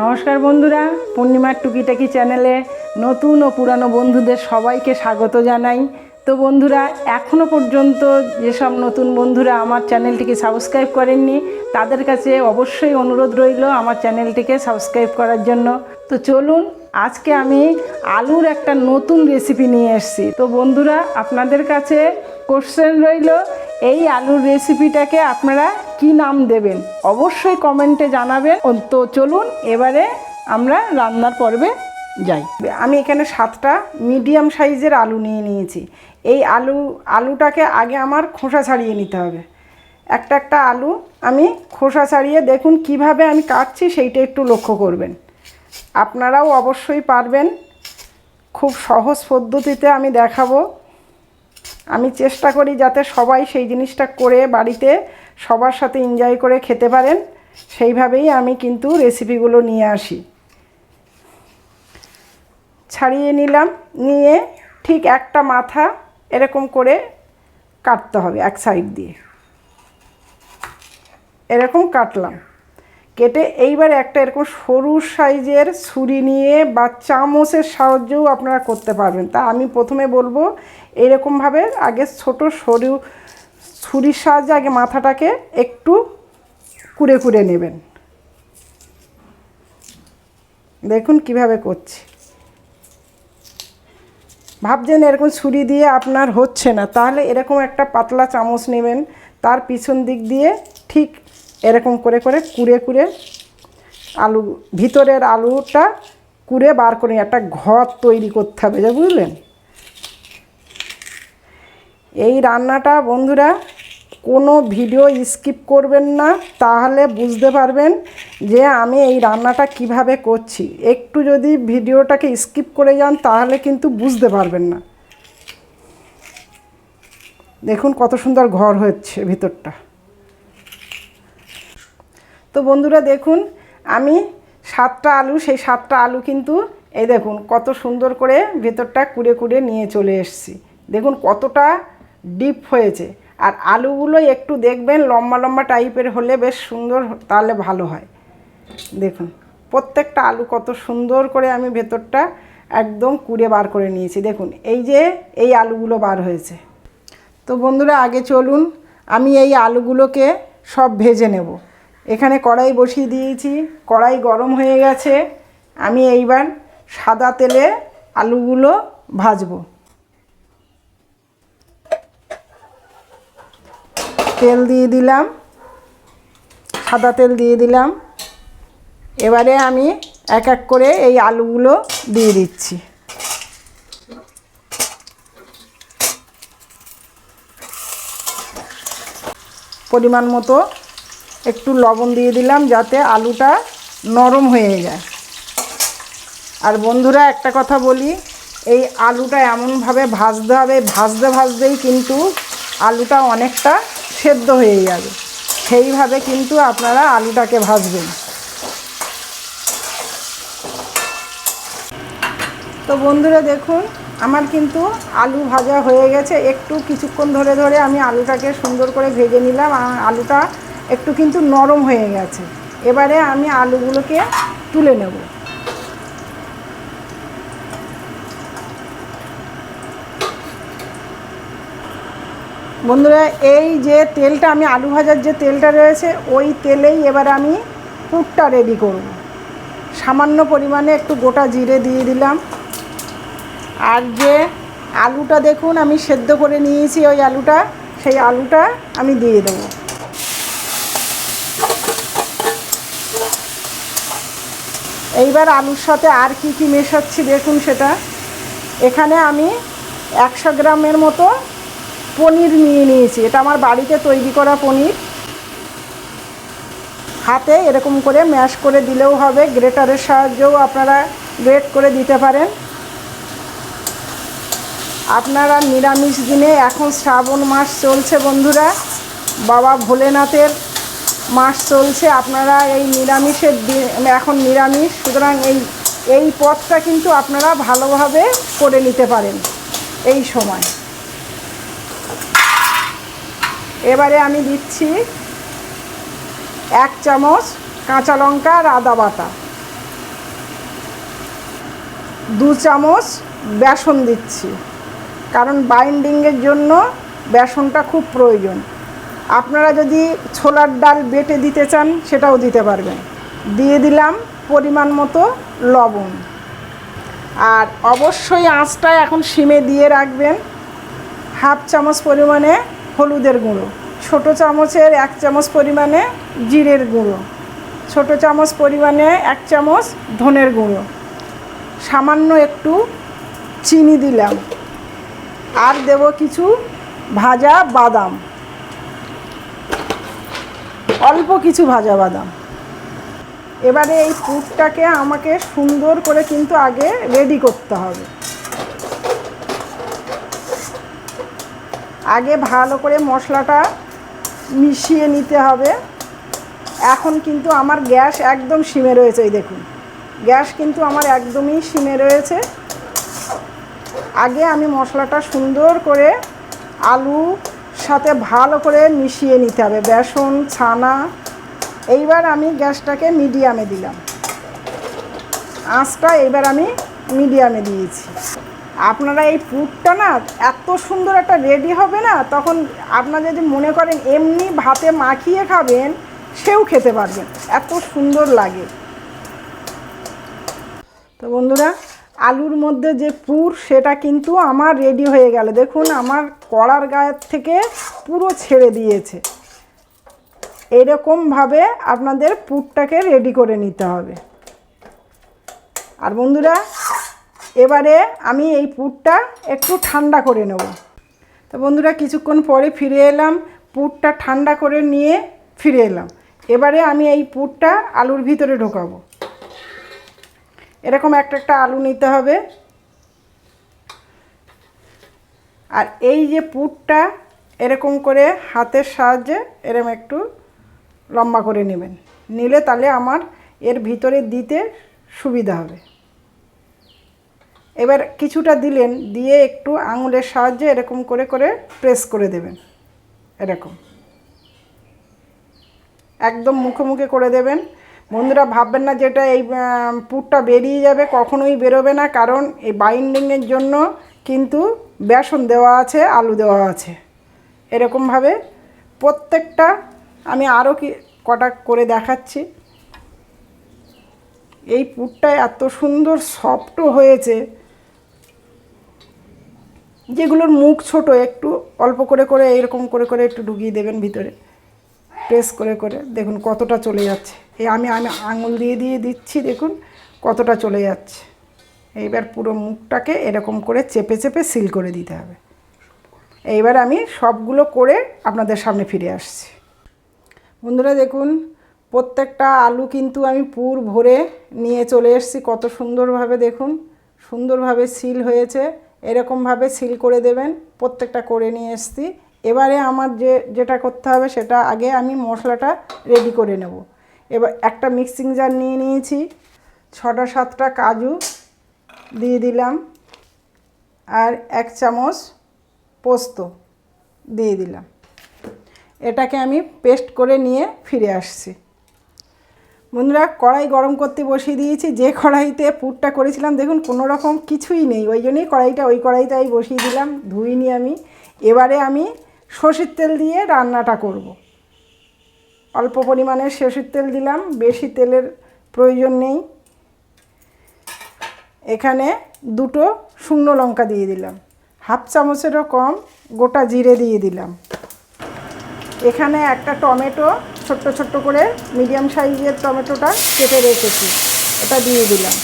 নমস্কার বন্ধুরা, পূর্ণিমার টুকিটাকি চ্যানেলে নতুন ও পুরানো বন্ধুদের সবাইকে স্বাগত জানাই। তো বন্ধুরা এখনও পর্যন্ত যেসব নতুন বন্ধুরা আমার চ্যানেলটিকে সাবস্ক্রাইব করেননি, তাদের কাছে অবশ্যই অনুরোধ রইল আমার চ্যানেলটিকে সাবস্ক্রাইব করার জন্য। তো চলুন, আজকে আমি আলুর একটা নতুন রেসিপি নিয়ে এসেছি। তো বন্ধুরা, আপনাদের কাছে কোশ্চেন রইল এই আলুর রেসিপিটাকে আপনারা কি নাম দেবেন? অবশ্যই কমেন্টে জানাবেন। তো চলুন, এবারে আমরা রান্নার পর্বে যাই। আমি এখানে সাতটা মিডিয়াম সাইজের আলু নিয়ে নিয়েছি। এই আলু, আলুটাকে আগে আমার খোসা ছাড়িয়ে নিতে হবে। একটা একটা আলু আমি খোসা ছাড়িয়ে দেখুন কীভাবে আমি কাটছি, সেইটা একটু লক্ষ্য করবেন। আপনারাও অবশ্যই পারবেন। খুব সহজ পদ্ধতিতে আমি দেখাবো। আমি চেষ্টা করি যাতে সবাই সেই জিনিসটা করে বাড়িতে সবার সাথে এনজয় করে খেতে পারেন, সেইভাবেই আমি কিন্তু রেসিপিগুলো নিয়ে আসি। ছাড়িয়ে নিলাম, নিয়ে ঠিক একটা মাথা এরকম করে কাটতে হবে এক সাইড দিয়ে। এরকম কাটলাম। কেটে এইবার একটা এরকম সরু সাইজের ছুরি নিয়ে বা চামচের সাহায্যেও আপনারা করতে পারবেন। তা আমি প্রথমে বলব এরকমভাবে আগে ছোট সরু ছুরির সাহায্যে আগে মাথাটাকে একটু কুড়ে কুড়ে নেবেন। দেখুন কীভাবে করছি। ভাবছেন এরকম ছুরি দিয়ে আপনার হচ্ছে না, তাহলে এরকম একটা পাতলা চামচ নেবেন, তার পিছন দিক দিয়ে ঠিক এরকম করে করে কুড়ে কুড়ে আলু, ভিতরের আলুটা কুড়ে বার করে একটা ঘর তৈরি করতে হবে, যে বুঝলেন? এই রান্নাটা বন্ধুরা কোনো ভিডিও স্কিপ করবেন না, তাহলে বুঝতে পারবেন যে আমি এই রান্নাটা কীভাবে করছি। একটু যদি ভিডিওটাকে স্কিপ করে যান, তাহলে কিন্তু বুঝতে পারবেন না। দেখুন কত সুন্দর ঘর হচ্ছে ভিতরটা। তো বন্ধুরা দেখুন, আমি সাতটা আলু, সেই সাতটা আলু কিন্তু, এই দেখুন, কত সুন্দর করে ভেতরটা কুড়ে কুড়ে নিয়ে চলে এসেছি। দেখুন কতটা ডিপ হয়েছে। আর আলুগুলো একটু দেখবেন, লম্বা লম্বা টাইপের হলে বেশ সুন্দর, তাহলে ভালো হয়। দেখুন, প্রত্যেকটা আলু কত সুন্দর করে আমি ভেতরটা একদম কুড়ে বার করে নিয়েছি। দেখুন, এই যে এই আলুগুলো বার হয়েছে। তো বন্ধুরা, আগে চলুন, আমি এই আলুগুলোকে সব ভেজে নেব। এখানে কড়াই বসিয়ে দিয়েছি। কড়াই গরম হয়ে গেছে। আমি এইবার সাদা তেলে আলুগুলো ভাজবো। তেল দিয়ে দিলাম। সাদা তেল দিয়ে দিলাম। এবারে আমি এক এক করে এই আলুগুলো দিয়ে দিচ্ছি। পরিমাণ মতো একটু লবণ দিয়ে দিলাম যাতে আলুটা নরম হয়ে যায়। আর বন্ধুরা একটা কথা বলি, এই আলুটা এমনভাবে ভাজতে হবে, ভাজতে ভাজতেই কিন্তু আলুটা অনেকটা সেদ্ধ হয়ে যাবে। সেইভাবে কিন্তু আপনারা আলুটাকে ভাজবেন। তো বন্ধুরা দেখুন, আমার কিন্তু আলু ভাজা হয়ে গেছে। একটু কিছুক্ষণ ধরে ধরে আমি আলুটাকে সুন্দর করে ভেজে নিলাম। আলুটা একটু কিন্তু নরম হয়ে গেছে। এবারে আমি আলুগুলোকে তুলে নেব। বন্ধুরা, এই যে তেলটা, আমি আলু ভাজার যে তেলটা রয়েছে, ওই তেলেই এবার আমি পুরটা রেডি করব। সামান্য পরিমাণে একটু গোটা জিরে দিয়ে দিলাম। আর যে আলুটা দেখুন, আমি সেদ্ধ করে নিয়েছি, ওই আলুটা, সেই আলুটা আমি দিয়ে দেবো। এইবার আলুর সাথে আর কি কি মেশাচ্ছি দেখুন সেটা। এখানে আমি একশো গ্রামের মতো পনির নিয়ে নিয়েছি। এটা আমার বাড়িতে তৈরি করা পনির। হাতে এরকম করে ম্যাশ করে দিলেও হবে। গ্রেটারের সাহায্যেও আপনারা গ্রেট করে দিতে পারেন। আপনারা নিরামিষ দিনে, এখন শ্রাবণ মাস চলছে বন্ধুরা, বাবা ভোলেনাথের মাস চলছে, আপনারা এই নিরামিষের দিন এখন নিরামিষ, সুতরাং এই এই পথটা কিন্তু আপনারা ভালোভাবে করে নিতে পারেন এই সময়। এবারে আমি দিচ্ছি এক চামচ কাঁচা লঙ্কা আর আদা বাটা। দু চামচ বেসন দিচ্ছি, কারণ বাইন্ডিংয়ের জন্য বেসনটা খুব প্রয়োজন। আপনারা যদি ছোলার ডাল বেটে দিতে চান, সেটাও দিতে পারবেন। দিয়ে দিলাম পরিমাণ মতো লবণ। আর অবশ্যই আঁচটা এখন সিমে দিয়ে রাখবেন। হাফ চামচ পরিমাণে হলুদের গুঁড়ো, ছোট চামচের এক চামচ পরিমাণে জিরের গুঁড়ো, ছোট চামচ পরিমাণে এক চামচ ধনের গুঁড়ো। সামান্য একটু চিনি দিলাম। আর দেব কিছু ভাজা বাদাম। অল্প কিছু ভাজা বাদাম। এবারে এই পুরটাকে আমাকে সুন্দর করে কিন্তু আগে রেডি করতে হবে। আগে ভালো করে মশলাটা মিশিয়ে নিতে হবে। এখন কিন্তু আমার গ্যাস একদম সিমে রয়েছে, এই দেখুন। গ্যাস কিন্তু আমার একদমই সিমে রয়েছে। আগে আমি মশলাটা সুন্দর করে আলু সাথে ভালো করে মিশিয়ে নিতে হবে। বেসন, ছানা, এইবার আমি গ্যাসটাকে মিডিয়ামে দিলাম। আঁচটা এইবার আমি মিডিয়ামে দিয়েছি। আপনারা এই পুরটা না এত সুন্দর একটা রেডি হবে না, তখন আপনারা যদি মনে করেন এমনি ভাতে মাখিয়ে খাবেন, সেও খেতে পারবেন। এত সুন্দর লাগে। তো বন্ধুরা আলুর মধ্যে যে পুর, সেটা কিন্তু আমার রেডি হয়ে গেল। দেখুন, আমার কড়ার গায়ের থেকে পুরো ছেড়ে দিয়েছে। এরকমভাবে আপনাদের পুরটাকে রেডি করে নিতে হবে। আর বন্ধুরা, এবারে আমি এই পুরটা একটু ঠান্ডা করে নেব। তো বন্ধুরা, কিছুক্ষণ পরে ফিরে এলাম, পুরটা ঠান্ডা করে নিয়ে ফিরে এলাম। এবারে আমি এই পুরটা আলুর ভিতরে ঢোকাবো। এরকম একটা একটা আলু নিতে হবে। আর এই যে পুরটা এরকম করে হাতের সাহায্যে এরকম একটু লম্বা করে নেবেন। নিলে তাহলে আমার এর ভিতরে দিতে সুবিধা হবে। এবার কিছুটা দিলেন, দিয়ে একটু আঙুলের সাহায্যে এরকম করে করে প্রেস করে দেবেন। এরকম। একদম মুখে মুখে করে দেবেন। বন্ধুরা ভাববেন না যেটা এই পুরটা বেরিয়ে যাবে, কখনোই বেরোবে না, কারণ এই বাইন্ডিংয়ের জন্য কিন্তু বেসন দেওয়া আছে, আলু দেওয়া আছে। এরকমভাবে প্রত্যেকটা আমি আরও কি, কটা করে দেখাচ্ছি। এই পুরটা এত সুন্দর সফটও হয়েছে যেগুলোর মুখ ছোট, একটু অল্প করে করে, এরকম করে করে একটু ঢুকিয়ে দেবেন ভিতরে। প্রেস করে করে দেখুন কতটা চলে যাচ্ছে। এই আমি আমি আঙুল দিয়ে দিয়ে দিচ্ছি দেখুন কতটা চলে যাচ্ছে। এইবার পুরো মুখটাকে এরকম করে চেপে চেপে সিল করে দিতে হবে। এইবার আমি সবগুলো করে আপনাদের সামনে ফিরে আসছি। বন্ধুরা দেখুন প্রত্যেকটা আলু কিন্তু আমি পুর ভরে নিয়ে চলে এসেছি। কত সুন্দরভাবে দেখুন, সুন্দরভাবে সিল হয়েছে। এরকমভাবে সিল করে দেবেন। প্রত্যেকটা করে নিয়ে এসেছি। এবারে আমার যে, যেটা করতে হবে সেটা আগে আমি মশলাটা রেডি করে নেব। এবার একটা মিক্সিং জার নিয়ে নিয়েছি, ছটা সাতটা কাজু দিয়ে দিলাম, আর এক চামচ পোস্ত দিয়ে দিলাম। এটাকে আমি পেস্ট করে নিয়ে ফিরে আসছি। বন্ধুরা, কড়াই গরম করতে বসিয়ে দিয়েছি, যে কড়াইতে পুরটা করেছিলাম, দেখুন কোনো রকম কিছুই নেই, ওই জন্যই কড়াইটা, ওই কড়াইটাই বসিয়ে দিলাম, ধুইনি আমি। এবারে আমি সর্ষের তেল দিয়ে রান্নাটা করব। অল্প পরিমাণে সর্ষের তেল দিলাম, বেশি তেলের প্রয়োজন নেই। এখানে দুটো শুকনো লঙ্কা দিয়ে দিলাম, হাফ চামচেরও কম গোটা জিরে দিয়ে দিলাম। এখানে একটা টমেটো ছোট্ট ছোট্ট করে মিডিয়াম সাইজের টমেটোটা কেটে রেখেছি, এটা দিয়ে দিলাম।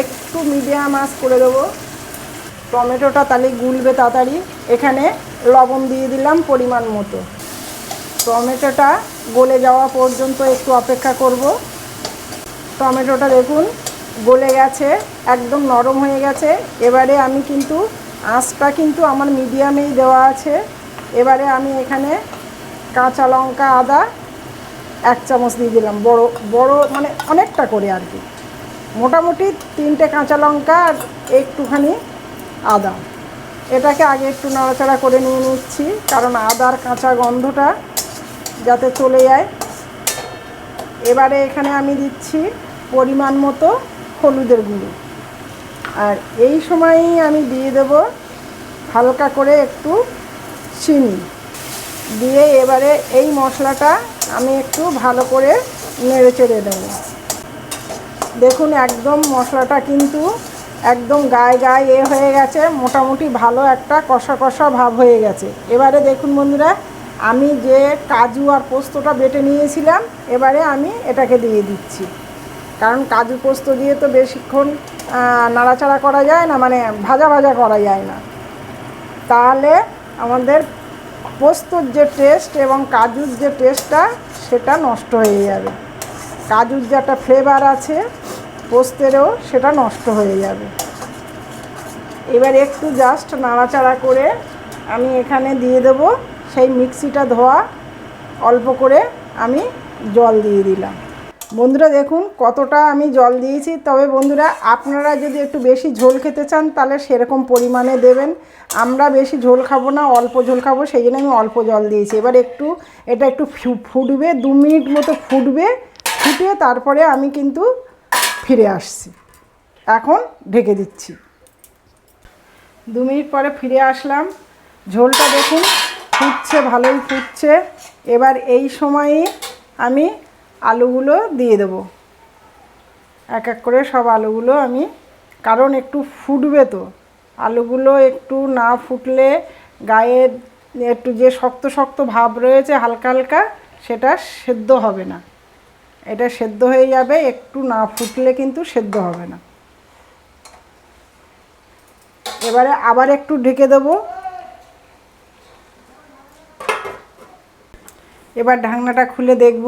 একটু মিডিয়াম আঁচ করে দেবো টমেটোটা তাহলে গুলবে তাড়াতাড়ি। এখানে লবণ দিয়ে দিলাম পরিমাণ মতো। টমেটোটা গলে যাওয়া পর্যন্ত একটু অপেক্ষা করব। টমেটোটা দেখুন গলে গেছে, একদম নরম হয়ে গেছে। এবারে আমি কিন্তু আঁচটা কিন্তু আমার মিডিয়ামেই দেওয়া আছে। এবারে আমি এখানে কাঁচা লঙ্কা, আদা এক চামচ দিয়ে দিলাম। বড় বড় মানে অনেকটা করে আর কি। মোটামুটি তিনটে কাঁচা লঙ্কা আর একটুখানি আদা। এটাকে আগে একটু নাড়াচাড়া করে নিয়ে নিচ্ছি, কারণ আদার কাঁচা গন্ধটা যাতে চলে যায়। এবারে এখানে আমি দিচ্ছি পরিমাণ মতো হলুদের গুঁড়ো। আর এই সময়ই আমি দিয়ে দেব হালকা করে একটু চিনি। দিয়ে এবারে এই মশলাটা আমি একটু ভালো করে নেড়ে চেড়ে দেবো। দেখুন, একদম মশলাটা কিন্তু একদম গায়ে গায়ে এ হয়ে গেছে, মোটামুটি ভালো একটা কষা কষা ভাব হয়ে গেছে। এবারে দেখুন বন্ধুরা, আমি যে কাজু আর পোস্তটা বেটে নিয়েছিলাম, এবারে আমি এটাকে দিয়ে দিচ্ছি। কারণ কাজু পোস্ত দিয়ে তো বেশিক্ষণ নাড়াচাড়া করা যায় না মানে ভাজা ভাজা করা যায় না। তাহলে আমাদের পোস্তর যে টেস্ট এবং কাজুর যে টেস্টটা সেটা নষ্ট হয়ে যাবে। কাজুর যে একটা ফ্লেভার আছে পোস্তেরও সেটা নষ্ট হয়ে যাবে। এবার একটু জাস্ট নাড়াচাড়া করে আমি এখানে দিয়ে দেবো, সেই মিক্সিটা ধোয়া, অল্প করে আমি জল দিয়ে দিলাম। বন্ধুরা দেখুন কতটা আমি জল দিয়েছি। তবে বন্ধুরা আপনারা যদি একটু বেশি ঝোল খেতে চান তাহলে সেরকম পরিমাণে দেবেন। আমরা বেশি ঝোল খাব না, অল্প ঝোল খাব, সেই জন্য আমি অল্প জল দিয়েছি। এবার একটু, এটা একটু ফুটবে, দু মিনিট মতো ফুটবে, ফুটে তারপরে আমি কিন্তু ফিরে আসছি। এখন ঢেকে দিচ্ছি। দু মিনিট পরে ফিরে আসলাম। ঝোলটা দেখুন, ফুটছে, ভালোই ফুটছে। এবার এই সময়ে আমি আলুগুলো দিয়ে দেবো। এক এক করে সব আলুগুলো আমি, কারণ একটু ফুটবে তো। আলুগুলো একটু না ফুটলে গায়ের একটু যে শক্ত শক্ত ভাব রয়েছে হালকা হালকা, সেটা সেদ্ধ হবে না। এটা সেদ্ধ হয়ে যাবে, একটু না ফুটলে কিন্তু সেদ্ধ হবে না। এবারে আবার একটু ঢেকে দেবো। এবার ঢাকনাটা খুলে দেখব।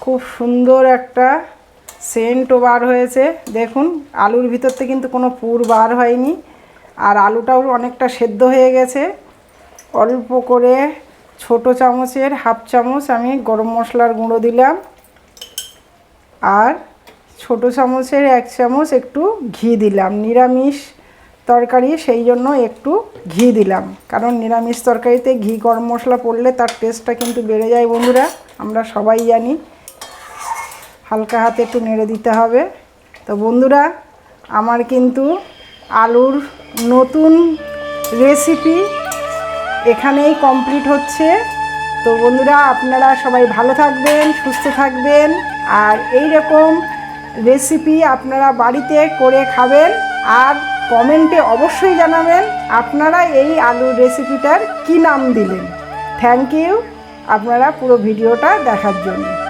খুব সুন্দর একটা সেন্টও বার হয়েছে। দেখুন, আলুর ভিতরতে কিন্তু কোনো পুর বার হয়নি। আর আলুটাও অনেকটা সেদ্ধ হয়ে গেছে। অল্প করে ছোট চামচের হাফ চামচ আমি গরম মশলার গুঁড়ো দিলাম। আর ছোট চামচের এক চামচ একটু ঘি দিলাম, নিরামিষ তরকারি সেই জন্য একটু ঘি দিলাম। কারণ নিরামিষ তরকারিতে ঘি গরম মশলা পড়লে তার টেস্টটা কিন্তু বেড়ে যায় বন্ধুরা, আমরা সবাই জানি। হালকা হাতে একটু নেড়ে দিতে হবে। তো বন্ধুরা, আমার কিন্তু আলুর নতুন রেসিপি এখানেই কমপ্লিট হচ্ছে। তো বন্ধুরা, আপনারা সবাই ভালো থাকবেন, সুস্থ থাকবেন। আর এই রকম রেসিপি আপনারা বাড়িতে করে খাবেন। আর কমেন্টে অবশ্যই জানাবেন আপনারা এই আলুর রেসিপিটার কি নাম দিলেন। থ্যাংক ইউ আপনারা পুরো ভিডিওটা দেখার জন্য।